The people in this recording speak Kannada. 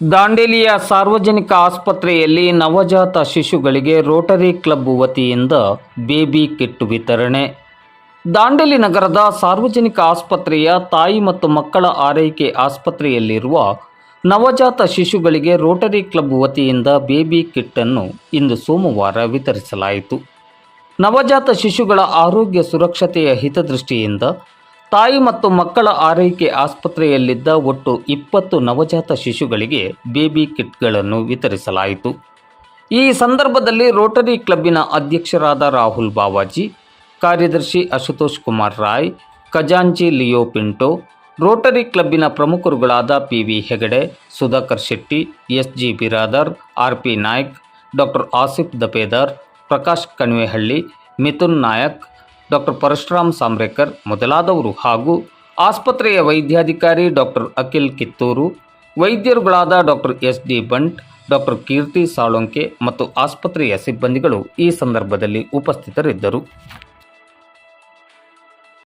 ದಾಂಡೇಲಿಯ ಸಾರ್ವಜನಿಕ ಆಸ್ಪತ್ರೆಯಲ್ಲಿ ನವಜಾತ ಶಿಶುಗಳಿಗೆ ರೋಟರಿ ಕ್ಲಬ್ ವತಿಯಿಂದ ಬೇಬಿ ಕಿಟ್ ವಿತರಣೆ. ದಾಂಡೇಲಿ ನಗರದ ಸಾರ್ವಜನಿಕ ಆಸ್ಪತ್ರೆಯ ತಾಯಿ ಮತ್ತು ಮಕ್ಕಳ ಆರೈಕೆ ಆಸ್ಪತ್ರೆಯಲ್ಲಿರುವ ನವಜಾತ ಶಿಶುಗಳಿಗೆ ರೋಟರಿ ಕ್ಲಬ್ ವತಿಯಿಂದ ಬೇಬಿ ಕಿಟ್ಟನ್ನು ಇಂದು ಸೋಮವಾರ ವಿತರಿಸಲಾಯಿತು. ನವಜಾತ ಶಿಶುಗಳ ಆರೋಗ್ಯ ಸುರಕ್ಷತೆಯ ಹಿತದೃಷ್ಟಿಯಿಂದ ತಾಯಿ ಮತ್ತು ಮಕ್ಕಳ ಆರೈಕೆ ಆಸ್ಪತ್ರೆಯಲ್ಲಿದ್ದ ಒಟ್ಟು ಇಪ್ಪತ್ತು ನವಜಾತ ಶಿಶುಗಳಿಗೆ ಬೇಬಿ ಕಿಟ್ಗಳನ್ನು ವಿತರಿಸಲಾಯಿತು. ಈ ಸಂದರ್ಭದಲ್ಲಿ ರೋಟರಿ ಕ್ಲಬ್ಬಿನ ಅಧ್ಯಕ್ಷರಾದ ರಾಹುಲ್ ಬಾವಾಜಿ, ಕಾರ್ಯದರ್ಶಿ ಅಶುತೋಷ್ ಕುಮಾರ್ ರಾಯ್, ಖಜಾಂಚಿ ಲಿಯೋ ಪಿಂಟೋ, ರೋಟರಿ ಕ್ಲಬ್ಬಿನ ಪ್ರಮುಖರುಗಳಾದ P V Hegde, Sudhakar Shetty S G Biradar R P Naik, doctor Asif Dapedar, Prakash Kanvehalli, Mithun Nayak doctor Parashuram Samrekar ಮೊದಲಾದವರು ಹಾಗೂ ಆಸ್ಪತ್ರೆಯ ವೈದ್ಯಾಧಿಕಾರಿ doctor Akhil Kittur, ವೈದ್ಯರುಗಳಾದ doctor S D Bant, doctor Keerti Salunke ಮತ್ತು ಆಸ್ಪತ್ರೆಯ ಸಿಬ್ಬಂದಿಗಳು ಈ ಸಂದರ್ಭದಲ್ಲಿ ಉಪಸ್ಥಿತರಿದ್ದರು.